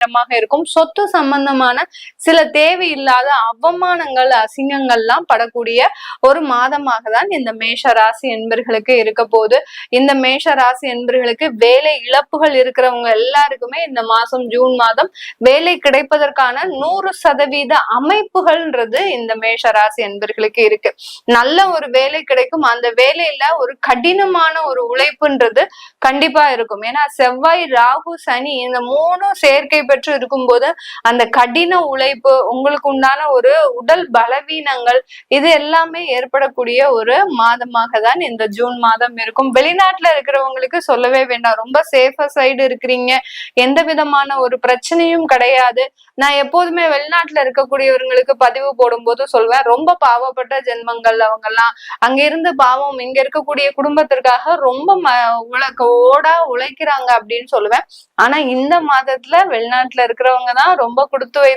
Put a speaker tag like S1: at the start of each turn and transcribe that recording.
S1: நேரமாக இருக்கும். சொத்து சம்பந்தமான சில தேவையில்லாத அவமானங்கள் அசிங்கங்கள்லாம் படக்கூடிய ஒரு மாதமாக தான் இந்த மேஷ ராசி என்பர்களுக்கு இருக்க போது இந்த மேஷ ராசி என்பர்களுக்கு வேலை இழப்புகள் இருக்கிறவங்க எல்லாருக்குமே இந்த மாசம் ஜூன் மாதம் வேலை கிடைப்பதற்கான நூறு சதவீத அமைப்புகள்ன்றது இந்த மேஷ ராசி என்பர்களுக்கு இருக்கு. நல்ல ஒரு வேலை கிடைக்கும். அந்த வேலையில ஒரு கடினமான ஒரு உழைப்புன்றது கண்டிப்பா இருக்கும். ஏன்னா செவ்வாய் ராகு சனி இந்த மூணும் சேர்க்கை பெற்று இருக்கும்போது அந்த கடின உழைப்பு உங்களுக்கு உண்டான ஒரு உடல் பலவீனங்கள் இது எல்லாமே ஏற்படக்கூடிய ஒரு மாதமாக தான் இந்த ஜூன் மாதம் இருக்கும். வெளிநாட்டுல இருக்கிறவங்களுக்கு சொல்லவே வேண்டாம். ரொம்ப சேஃபர் சைடு இருக்கிறீங்க. எந்த விதமான ஒரு பிரச்சனையும் கிடையாது. நான் எப்போதுமே வெளிநாட்டுல இருக்கக்கூடியவங்களுக்கு பதிவு போடும்போது சொல்வேன் ரொம்ப பாவப்பட்ட ஜென்மங்கள் அவங்க எல்லாம் அங்க இருந்து பாவம் இங்க இருக்கக்கூடிய குடும்பத்திற்காக ரொம்ப ம ஓடா உழைக்கிறாங்க அப்படின்னு சொல்லுவேன். ஆனா இந்த மாதத்துல வெளிநாட்டுல இருக்கிறவங்க தான் ரொம்ப கொடுத்து வை